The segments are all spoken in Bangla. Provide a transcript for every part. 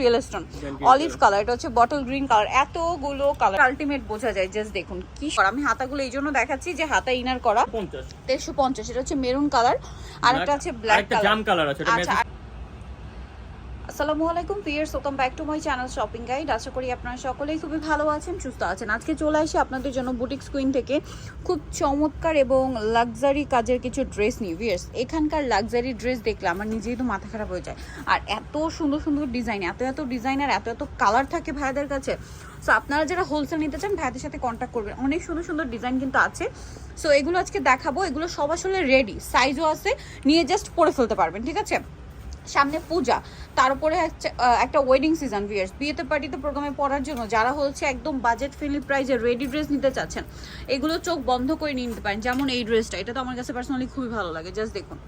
রিয়েল স্টোন অলিভ কালার এটা হচ্ছে বটল গ্রিন কালার এতগুলো কালার আলটিমেট বোঝা যায় জাস্ট দেখুন কি। আমি হাতাগুলো এই জন্য দেখাচ্ছি যে হাতা ইনার করা। তেরোশো পঞ্চাশ এটা হচ্ছে মেরুন কালার আর একটা আছে ব্ল্যাক কালার জাম কালার আছে আচ্ছা আসসালামু আলাইকুম pears welcome back to my channel shopping guide আশা করি আপনারা সকলেই খুবই ভালো আছেন, সুস্থ আছেন। আজকে চলে আসি আপনাদের জন্য বুটিক স্কুইন থেকে। খুব চমৎকার এবং লাক্সারি কাজের কিছু ড্রেস নিয়ে ভিয়ার্স এখানকার লাক্সারি ড্রেস দেখলে আমার নিজেই তো মাথা খারাপ হয়ে যায়। আর এত সুন্দর সুন্দর ডিজাইন এত এত ডিজাইন আর এত এত কালার থাকে ভাইদের কাছে। সো আপনারা যারা হোলসেল নিতে চান ভাইদের সাথে কন্ট্যাক্ট করবেন। অনেক সুন্দর সুন্দর ডিজাইন কিন্তু আছে। সো এগুলো আজকে দেখাবো। এগুলো সব আসলে রেডি সাইজও আছে। নিয়ে জাস্ট পরে ফেলতে পারবেন, ঠিক আছে? সামনে পূজা, তার উপরে একটা ওয়েডিং সিজন ভিয়ার্স বিয়েতে পার্টিতে প্রোগ্রামে পড়ার জন্য যারা হচ্ছে একদম বাজেট ফ্রেন্ডলি প্রাইসে রেডি ড্রেস নিতে চাচ্ছেন, এগুলো চোখ বন্ধ করে নিয়ে নিতে পারেন। যেমন এই ড্রেসটা এটা তো আমার কাছে পার্সোনালি খুবই ভালো লাগে জাস্ট দেখুন।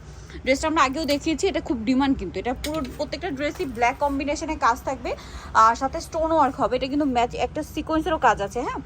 ড্রেসটা আমরা আগেও দেখিয়েছি, এটা খুব ডিমান্ড কিন্তু, এটা পুরো প্রত্যেকটা ড্রেসই ব্ল্যাক কম্বিনেশনে কাজ থাকবে, আর সাথে স্টোন ওয়ার্ক হবে, এটা কিন্তু ম্যাচ একটা সিকোয়েন্সেরও কাজ আছে হ্যাঁ?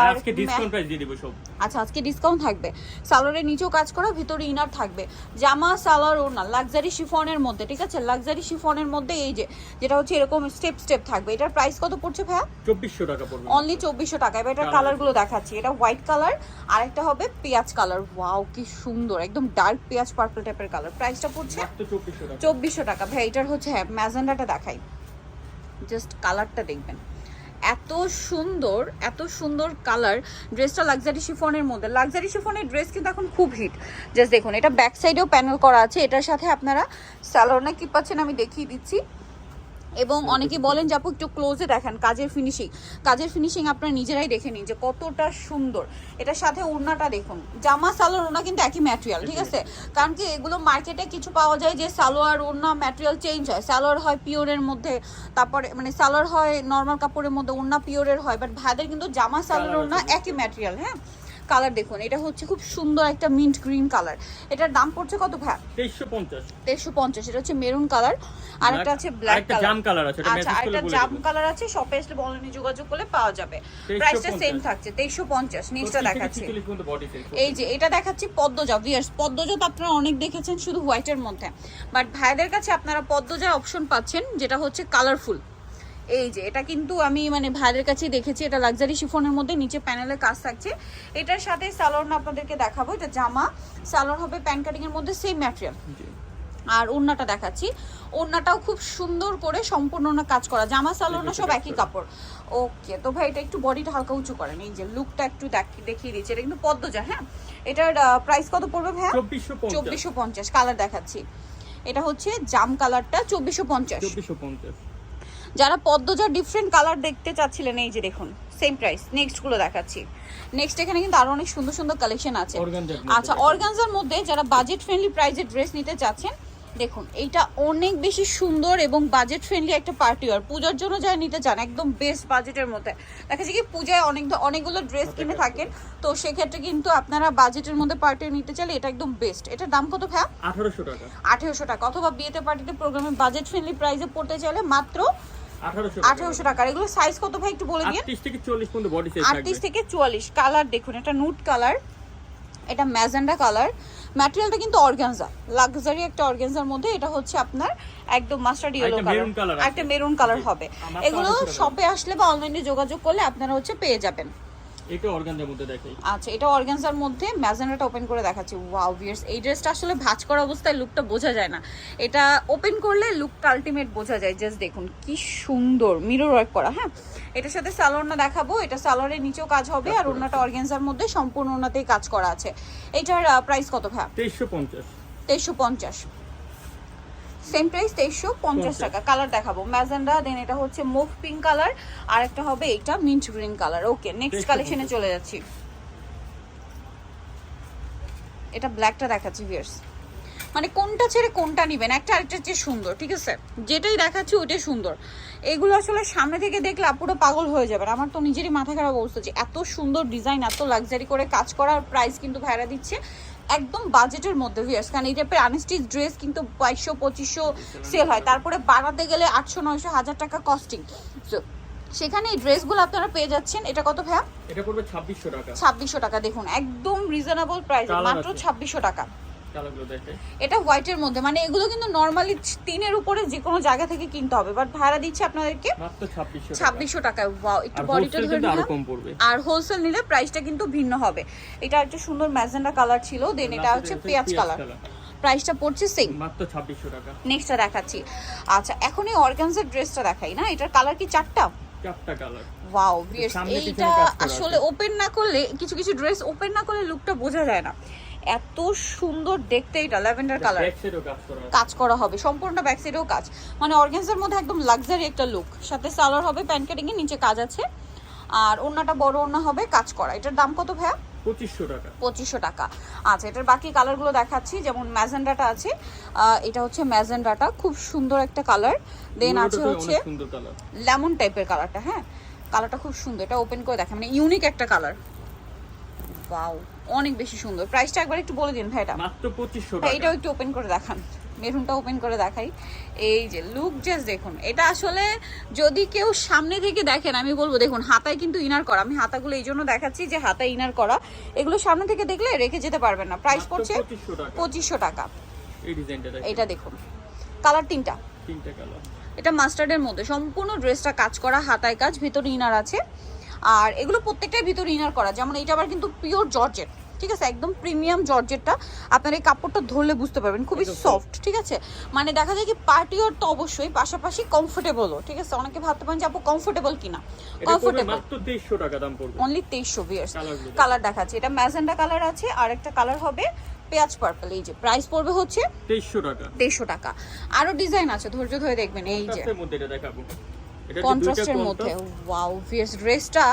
আজকে ডিসকাউন্ট প্রাইস দিয়ে দিব সব। আচ্ছা আজকে ডিসকাউন্ট থাকবে। সালোয়ারের নিচেও কাজ করা ভিতরে ইনার থাকবে। জামা সালোয়ার ওড়না লাক্সারি শিফনের মধ্যে ঠিক আছে? লাক্সারি শিফনের মধ্যে এই যে যেটা হচ্ছে এরকম স্টেপ স্টেপ থাকবে। এটার প্রাইস কত পড়ছে ভাইয়া? চব্বিশশো টাকা পড়বে। অনলি চব্বিশশো টাকা। এবার এটার কালারগুলো দেখাচ্ছি। এটা হোয়াইট কালার আর একটা হবে পেঁয়াজ কালার ওয়াও কি সুন্দর! একদম ডার্ক পেঁয়াজ পার্পল টাইপের কালার প্রাইসটা পড়ছে মাত্র চব্বিশশো টাকা। চব্বিশশো টাকা। ভাই এটার হচ্ছে হ্যাঁ ম্যাজেন্ডাটা দেখাই। জাস্ট কালারটা দেখবেন। এত সুন্দর এত সুন্দর কালার ড্রেসটা লাক্সারি শিফনের মধ্যে। লাক্সারি শিফনের ড্রেস কিন্তু এখন খুব হিট জাস্ট দেখুন, এটা ব্যাক সাইডেও প্যানেল করা আছে। এটার সাথে আপনারা স্যালোনে কি পাচ্ছেন আমি দেখিয়ে দিচ্ছি। এবং অনেকে বলেন যে আপু একটু ক্লোজে দেখেন কাজের ফিনিশিং কাজের ফিনিশিং আপনারা নিজেরাই দেখে নিন যে কতটা সুন্দর। এটার সাথে ওড়নাটা দেখুন। জামা সালোয়ার ওড়না কিন্তু একই ম্যাটেরিয়াল ঠিক আছে? কারণ কি এগুলো মার্কেটে কিছু পাওয়া যায় যে সালোয়ার ওড়না ম্যাটেরিয়াল চেঞ্জ হয়। সালোয়ার হয় পিওরের মধ্যে তারপরে মানে সালোয়ার হয় নর্মাল কাপড়ের মধ্যে ওড়না পিওরের হয় বাট ভাইদের কিন্তু জামা সালোয়ার ওড়না একই ম্যাটেরিয়াল হ্যাঁ? কালার দেখুন। এটা হচ্ছে খুব সুন্দর একটা মিন্ট গ্রিন কালার এটার দাম পড়ছে কত ভাই তেইশশো পঞ্চাশ। তেইশশো পঞ্চাশ। এটা হচ্ছে মেরুন কালার আর একটা আছে ব্ল্যাক কালার জাম কালার আছে এটা আচ্ছা একটা জাম কালার আছে শপে বলনি যোগাযোগ করলে পাওয়া যাবে। 2350 প্রাইসটা সেম থাকছে তেইশশো পঞ্চাশ। নেক্সটটা দেখাচ্ছি। এই যে এটা দেখাচ্ছি পদ্মজা ভিয়ার্স পদ্মজা তো আপনারা অনেক দেখেছেন শুধু হোয়াইটের মধ্যে। বাট ভাইদের কাছে আপনারা পদ্মজা অপশন পাচ্ছেন যেটা হচ্ছে কালারফুল এই যে এটা কিন্তু আমি মানে ভাইয়ের কাছেই দেখেছি এটা লাক্সারি শিফনের মধ্যে নিচে প্যানেলের কাজ থাকছে। এটার সাথে সালোয়ার আপনাদেরকে দেখাবো এটা জামা। সালোয়ার হবে প্যান কাটিং এর মধ্যে সেম ম্যাটেরিয়াল আর ওড়নাটা দেখাচ্ছি। ওড়নাটাও খুব সুন্দর করে সম্পূর্ণ ওড়না কাজ করা। জামা সালোয়ার সব একই কাপড়। ওকে তো ভাই এটা একটু বডিটা হালকা উঁচু করেন। এই যে লুকটা একটু দেখ- দেখিয়ে দিচ্ছে। এটা কিন্তু পদ্মজা হ্যাঁ? এটার প্রাইস কত পড়বে পঞ্চাশ। চব্বিশশো পঞ্চাশ কালার দেখাচ্ছি। এটা হচ্ছে জাম কালারটা চব্বিশশো পঞ্চাশ। চব্বিশশো পঞ্চাশ। যারা পদ্মজার ডিফারেন্ট কালার দেখতে চাচ্ছিলেন এই যে দেখুন সেম প্রাইস নেক্সটগুলো দেখাচ্ছি। নেক্সট এখানে কিন্তু আরও অনেক সুন্দর সুন্দর কালেকশন আছে। আচ্ছা অর্গানজার মধ্যে যারা বাজেট ফ্রেন্ডলি প্রাইসের ড্রেস নিতে চাচ্ছেন দেখুন এইটা অনেক বেশি সুন্দর এবং বাজেট ফ্রেন্ডলি একটা পার্টি ওয়ার পূজার জন্য যারা নিতে চান একদম বেস্ট বাজেটের মধ্যে। দেখা যায় কি পূজায় অনেক অনেকগুলো ড্রেস কিনে থাকেন। তো সেক্ষেত্রে কিন্তু আপনারা বাজেটের মধ্যে পার্টি নিতে চাইলে এটা একদম বেস্ট এটার দাম কত ভ্যা আঠারোশো টাকা। আঠেরোশো টাকা। অথবা বিয়েতে পার্টিতে প্রোগ্রামে বাজেট ফ্রেন্ডলি প্রাইসে পড়তে চাইলে মাত্র আঠারোশো টাকা। এগুলো সাইজ কত ভাই? একটু বলে দিন। থেকে চল্লিশ পর্যন্ত বডি সাইজ আটত্রিশ থেকে চুয়াল্লিশ। কালার দেখুন এটা নুট কালার এটা ম্যাজেন্ডা কালার ম্যাটেরিয়ালটা কিন্তু অর্গানজা লাক্সারি একটা অর্গানজার মধ্যে এটা হচ্ছে আপনার একদম মাস্টার্ড ইয়েলো কালার। একটা মেরুন কালার হবে। এগুলো শপে আসলে বা অনলাইনে যোগাযোগ করলে আপনারা হচ্ছে পেয়ে যাবেন। এটা অর্গানজার মধ্যে দেখাই আচ্ছা এটা অর্গানজার মধ্যে ম্যাজেন্ডাটা ওপেন করে দেখাচ্ছি। ওয়াও ভিয়ার্স এই ড্রেসটা আসলে ভাঁজ করা অবস্থায় লুকটা বোঝা যায় না। এটা ওপেন করলে লুকটা আলটিমেট বোঝা যায়। জাস্ট দেখুন কি সুন্দর মিরর ওয়ার্ক করা হ্যাঁ? এটার সাথে সালোয়ারটা দেখাবো। এটা সালোয়ারের নিচেও কাজ হবে আর ওনাটা অর্গানজার মধ্যে সম্পূর্ণ ওনাতেই কাজ করা আছে। এটার প্রাইস কত ভাই তেইশশো পঞ্চাশ। তেইশশো পঞ্চাশ। সেম প্রাইস তেইশশো পঞ্চাশ টাকা। কালার দেখাবো। ম্যাজেন্ডা দেন এটা হচ্ছে মুভ পিঙ্ক কালার আর একটা হবে এটা mint green colour okay next কালেকশনে চলে যাচ্ছি। এটা ব্ল্যাকটা দেখাচ্ছি ভিয়ার্স মানে কোনটা ছেড়ে কোনটা নিবেন? একটা আরেকটা চেয়ে সুন্দর ঠিক আছে? যেটাই দেখাচ্ছি ওইটাই সুন্দর। এগুলো আসলে সামনে থেকে দেখলে আপুরো পাগল হয়ে যাবেন। আমার তো নিজেরই মাথা খারাপ অবস্থা যে এত সুন্দর ডিজাইন এত লাক্সারি করে কাজ করার প্রাইস কিন্তু ভাইরা দিচ্ছে। একদম বাজেটের মধ্যে ভিয়ার্স কারণ এই টাইপের আনস্টিচ ড্রেস কিন্তু বাইশশো পঁচিশশো সেল হয়। তারপরে বাড়াতে গেলে আটশো নয়শো হাজার টাকা কস্টিং সেখানে এই ড্রেসগুলো আপনারা পেয়ে যাচ্ছেন। এটা কত ভাইয়া? এটা পড়বে ছাব্বিশশো টাকা। ছাব্বিশশো টাকা। দেখুন একদম রিজনেবল প্রাইস মাত্র আছে। ছাব্বিশশো টাকা। কালারগুলো দেখাই এটা হোয়াইটের মধ্যে। মানে এগুলো কিন্তু নর্মালি তিনের উপরে যে কোনো জায়গা থেকে কিনতে হবে। বাট ভাড়া দিচ্ছে আপনাদেরকে ছাব্বিশশো টাকায় ওয়াও একটু বডিটা ধরে আর হোলসেল নিলে প্রাইসটা কিন্তু ভিন্ন হবে। এটা একটা সুন্দর ম্যাজেন্ডা কালার ছিল। দেন এটা হচ্ছে পেঁয়াজ কালার প্রাইসটা পড়ছে সেম মাত্র ছাব্বিশশো টাকা। নেক্সটটা দেখাচ্ছি। আচ্ছা এখন এই অর্গানজার ড্রেসটা দেখাই না? এটার কালার কি চারটা? চারটা কালার ওয়াও ভিউয়ার্স এইটা আসলে ওপেন না করলে কিছু কিছু ড্রেস ওপেন না করলে লুকটা বোঝা যায় না। এত সুন্দর দেখতে এটা ল্যাভেন্ডার কালার। কাজ করা হবে সম্পূর্ণটা ব্যাক সাইডেও কাজ। মানে অর্গানজার মধ্যে একদম লাক্সারি একটা লুক সাথে সালোয়ার হবে প্যান্ট কাটিং এর নিচে কাজ আছে। আর ওন্নাটা বড় ওন্না হবে কাজ করা। এটার দাম কত ভাইয়া? পঁচিশশো টাকা। পঁচিশশো টাকা। আচ্ছা এটার বাকি কালারগুলো দেখাচ্ছি। যেমন ম্যাজেন্ডাটা আছে এটা হচ্ছে ম্যাজেন্ডাটা খুব সুন্দর একটা কালার দেন আছে হচ্ছে লেমন টাইপের কালারটা হ্যাঁ? কালারটা খুব সুন্দর। এটা ওপেন করে দেখা মানে ইউনিক একটা কালার ওয়াও অনেক বেশি সুন্দর। প্রাইসটা একবার একটু বলে দিন ভাই এটা মাত্র পঁচিশশো হ্যাঁ, টাকা। এটাও একটু ওপেন করে দেখান। মেরুনটা ওপেন করে দেখাই। এই যে লুক জাস্ট দেখুন এটা আসলে যদি কেউ সামনে থেকে দেখেন আমি বলব দেখুন হাতায় কিন্তু ইনার করা। আমি হাতাগুলো এই জন্য দেখাচ্ছি যে হাতায় ইনার করা। এগুলো সামনে থেকে দেখলে রেখে যেতে পারবেন না। প্রাইস পড়ছে পঁচিশশো টাকা। এটা দেখুন। কালার তিনটা। তিনটা কালার এটা মাস্টার্ডের মধ্যে। সম্পূর্ণ ড্রেসটা কাজ করা হাতায় কাজ ভিতরে ইনার আছে। আর এগুলো প্রত্যেকটাই ভিতরে ইনার করা। যেমন এটা আবার কিন্তু পিওর জর্জেট ঠিক আছে? একদম প্রিমিয়াম জর্জেটটা আপনার এই কাপড়টা ধরলে বুঝতে পারবেন খুবই সফট ঠিক আছে? মানে দেখা যায় কি পার্টি ওর তো অবশ্যই পাশাপাশি কমফোর্টেবলও ঠিক আছে? অনেকে ভাবতে পারেন যে আপু কমফোর্টেবল কিনা? কমফোর্টেবল মাত্র তেইশশো টাকা দাম পড়বে। অনলি তেইশশো বিয়ার্স কালার দেখাচ্ছে। এটা ম্যাজেন্ডা কালার আছে আর একটা কালার হবে পেঁয়াজ পার্পল এই যে। প্রাইস পড়বে হচ্ছে তেইশশো টাকা। দেড়শো টাকা। আরও ডিজাইন আছে ধৈর্য ধরে দেখবেন এই যে। কন্ট্রাস্টের মধ্যে। ওয়াও ভিএস ড্রেসটা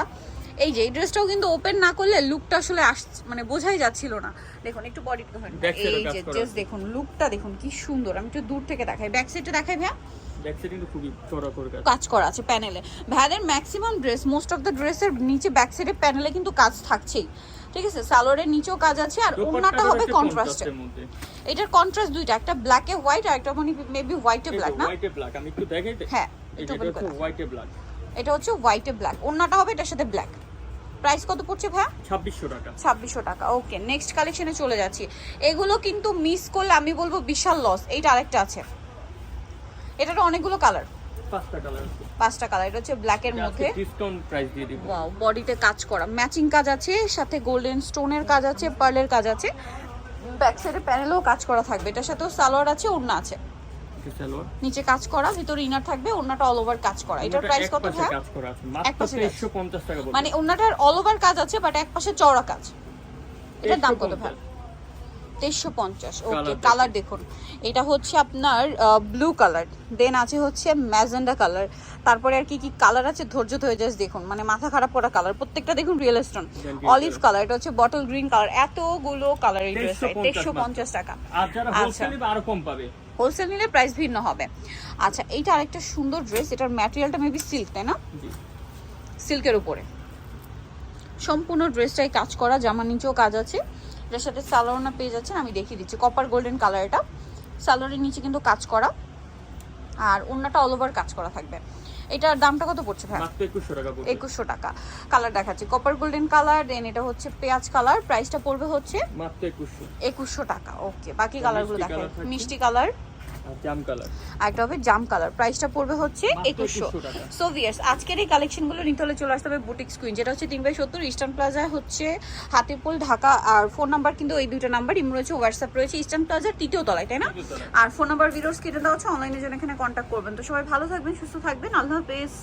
এই যে এই ড্রেসটাও কিন্তু ওপেন না করলে লুকটা আসলে আস মানে বোঝাই যাচ্ছিল না। দেখুন একটু বডি এই যে জাস্ট দেখুন লুকটা দেখুন কি সুন্দর। আমি একটু দূর থেকে দেখাই। ব্যাক সাইডে দেখাই ভাইয়া। কাজ। করা আছে প্যানেলে ভাইয়াদের maximum dress most of the ড্রেসের নিচে ব্যাক সাইডে প্যানেলে কিন্তু কাজ থাকছেই। ঠিক আছে? সালোয়ারের নিচেও কাজ আছে আর ওন্নাটা হবে কন্ট্রাস্টে এটার কন্ট্রাস্ট দুইটা একটা ব্ল্যাকে হোয়াইট আর একটা মানে মেবি হোয়াইটে ব্ল্যাক না? হোয়াইটে ব্ল্যাক আমি একটু দেখাই হ্যাঁ। এটা হচ্ছে হোয়াইটে ব্ল্যাক এটা হচ্ছে হোয়াইটে ব্ল্যাক ওন্নাটা হবে এটার সাথে ব্ল্যাক প্রাইস কত পড়ছে ভাইয়া? ছাব্বিশশো টাকা। ছাব্বিশশো টাকা। ওকে নেক্সট কালেকশনে চলে যাচ্ছি। এগুলো কিন্তু মিস করলে আমি বলব বিশাল লস এইটা আরেকটা আছে। এটার অনেকগুলো কালার পাঁচটা কালার এটা হচ্ছে মধ্যে। ডিসকাউন্ট প্রাইস দিয়ে দিব। ওয়াও বডিতে কাজ করা। ম্যাচিং কাজ আছে সাথে গোল্ডেন স্টোনের কাজ আছে পার্লের কাজ আছে। ব্যাক সাইডে প্যানেলেও কাজ করা থাকবে। এটার সাথেও সালোয়ার আছে ওড়না আছে। এটা সালোয়ার নিচে কাজ করা ভিতরে ইনার থাকবে ওড়নাটা অল ওভার কাজ করা। এটার প্রাইস কত ভাই? কাজ করা আছে এক মাত্র পাশে কাজ। তেইশশো পঞ্চাশ টাকা বলব। মানে ওড়নাটার অল ওভার কাজ আছে বাট এক পাশে চওড়া কাজ। এটার দাম কত 2350 ভাই তেইশশো পঞ্চাশ ওকে কালার দেখুন। এটা হচ্ছে আপনার ব্লু কালার দেন আছে হচ্ছে ম্যাজেন্ডা কালার তারপরে আর কি কি কালার আছে? ধৈর্য ধরে জাস্ট দেখুন। মানে মাথা খারাপ করা কালার প্রত্যেকটা দেখুন রিয়েল স্টোন অলিভ কালার এটা হচ্ছে বটল গ্রিন কালার এতগুলো কালার এই ড্রেস 2350 পঞ্চাশ টাকা। আর যারা আচ্ছা। হোলসেল আরও কম পাবে। হোলসেল নিলে প্রাইস ভিন্ন হবে। আচ্ছা এইটা আরেকটা সুন্দর ড্রেস এটার ম্যাটেরিয়ালটা মেবি সিল্ক তাই না? সিল্কের উপরে। সম্পূর্ণ ড্রেসটাই কাজ করা জামা নিচেও কাজ আছে। যার সাথে সালোয়ারনা পেয়ে যাচ্ছেন আমি দেখিয়ে দিচ্ছি। কপার গোল্ডেন কালার এটা। সালোয়ারের নিচে কিন্তু কাজ করা। আর অন্যটা অল ওভার কাজ করা থাকবে। এটার দামটা কত পড়ছে ভাই মাত্র একুশশো টাকা পড়বে একুশশো টাকা। কালার দেখাচ্ছি। কপার গোল্ডেন কালার দেন এটা হচ্ছে পেঁয়াজ কালার প্রাইসটা পড়বে হচ্ছে মাত্র একুশশো। টাকা। ওকে বাকি কালারগুলো থাকছে। মিষ্টি কালার জাম কালার। আর একটা হবে জাম কালার। প্রাইসটা পড়বে হচ্ছে মাত্র একুশশো। 2100 সো ভিয়ার্স আজকের এই কালেকশনগুলো নিতে হলে চলে আসতে হবে যেটা হচ্ছে তিন বাই সত্তর ইস্টার্ন প্লাজায় হচ্ছে হাতিপুল ঢাকা আর ফোন নাম্বার কিন্তু এই দুইটা নাম্বার ইম রয়েছে হোয়াটসঅ্যাপ রয়েছে ইস্টার্ন প্লাজার তৃতীয় তলায় তাই না? আর ফোন নাম্বার ভিডিওস কেটে দেওয়া হচ্ছে অনলাইনে জন্য এখানে কন্ট্যাক্ট করবেন। তো সবাই ভালো থাকবেন সুস্থ থাকবেন আল্লাহ হাফেজ।